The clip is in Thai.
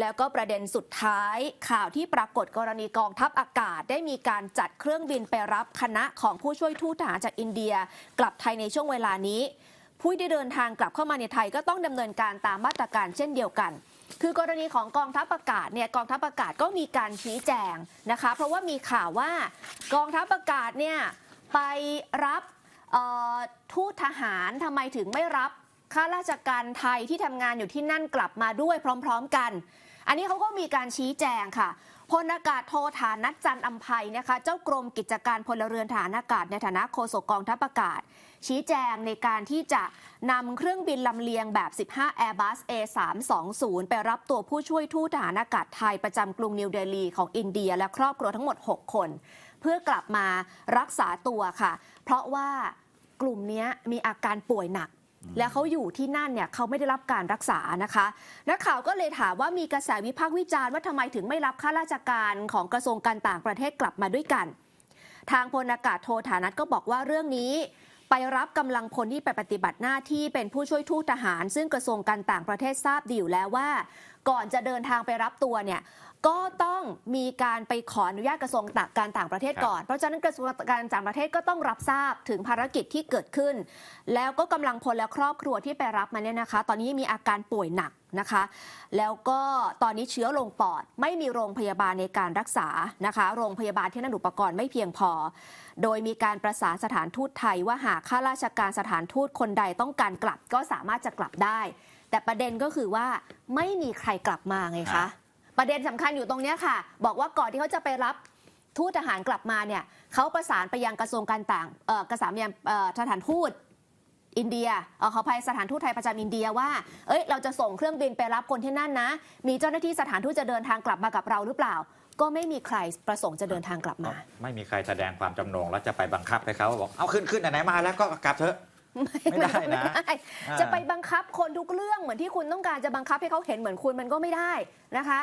แล้วก็ประเด็นสุดท้ายข่าวที่ปรากฏกรณีกองทัพอากาศได้มีการจัดเครื่องบินไปรับคณะของผู้ช่วยทูตทหารจากอินเดีย กลับไทยในช่วงเวลานี้ ผู้ที่เดินทางกลับเข้ามาในไทยก็ต้องดำเนินการตามมาตรการเช่นเดียวกัน คือกรณีของกองทัพอากาศเนี่ยกองทัพอากาศก็มีการชี้แจงนะคะ เพราะว่ามีข่าวว่ากองทัพอากาศเนี่ยไปรับทูตทหารทำไมถึงไม่รับ ข้าราชการไทยที่ทำงานอยู่ที่นั่นกลับมาด้วยพร้อม ๆกัน อันนี้เขาก็มีการชี้แจงค่ะพลอากาศโทฐานัทจันอัมภัยนะคะเจ้ากรมกิจการพลเรือนฐานอากาศในฐานะโฆษกกองทัพอากาศ ชี้แจงในการที่จะนำเครื่องบินลำเลียงแบบ 15 Airbus A320 ไปรับตัวผู้ช่วยทูตทหารอากาศไทยประจำกรุงนิวเดลีของอินเดียและครอบครัวทั้งหมด 6 คน เพื่อกลับมารักษาตัวค่ะ เพราะว่ากลุ่มนี้มีอาการป่วยหนัก แล้วเขาอยู่ที่นั่นเนี่ยเขาไม่ได้รับการรักษานะคะนักข่าวก็เลยถามว่ามีกระแสวิพากษ์วิจารณ์ว่าทำไมถึงไม่รับข้าราชการของกระทรวงการต่างประเทศกลับมาด้วยกัน ทางพลอากาศโทฐานัทก็บอกว่าเรื่องนี้ ไปรับกำลังพลที่ไปปฏิบัติหน้าที่เป็นผู้ช่วยทูตทหาร ซึ่งกระทรวงการต่างประเทศทราบดีอยู่แล้วว่า ก่อนจะเดินทางไปรับตัวเนี่ยก็ต้องมีการไปขออนุญาตกระทรวงการต่างประเทศก่อน เพราะฉะนั้นกระทรวงการต่างประเทศก็ต้องรับทราบถึงภารกิจที่เกิดขึ้น แล้วก็กำลังพลและครอบครัวที่ไปรับมาเนี่ยนะคะ ตอนนี้มีอาการป่วยหนักนะคะ แล้วก็ตอนนี้เชื้อลงปอด ไม่มีโรงพยาบาลในการรักษานะคะ โรงพยาบาลที่นั่นอุปกรณ์ไม่เพียงพอ โดยมีการประสานสถานทูตไทยว่าหากข้าราชการสถานทูตคนใดต้องการกลับ ก็สามารถจะกลับได้ แต่ประเด็นก็คือว่าไม่มีใครกลับมาไงครัคะบประเด็นสำคัญอยู่ตรงเนี้ยค่ะ บอกว่าก่อนที่เขาจะไปรับทูตทหารกลับมาเนี่ยเขาประสานไปยังกระทรวงการต่างเอ่อกระสานไปยังเอ่อสถานทูตอินเดียเอ่อขออภัยสถานทูตไทยประจำอินเดียว่า เอ้ย เราจะส่งเครื่องบินไปรับคนที่นั่นนะ มีเจ้าหน้าที่สถานทูตจะเดินทางกลับมากับเราหรือเปล่า ก็ไม่มีใครประสงค์จะเดินทางกลับมา ไม่มีใครแสดงความจำนงแล้วจะไปบังคับให้เขาบอก เอาขึ้นขึ้นไหนๆมาแล้วก็กลับเถอะ ไม่ได้นะ ไม่ได้อ่าจะไปบังคับคนทุกเรื่องเหมือนที่คุณต้องการจะบังคับให้เขาเห็นเหมือนคุณมันก็ไม่ได้นะคะ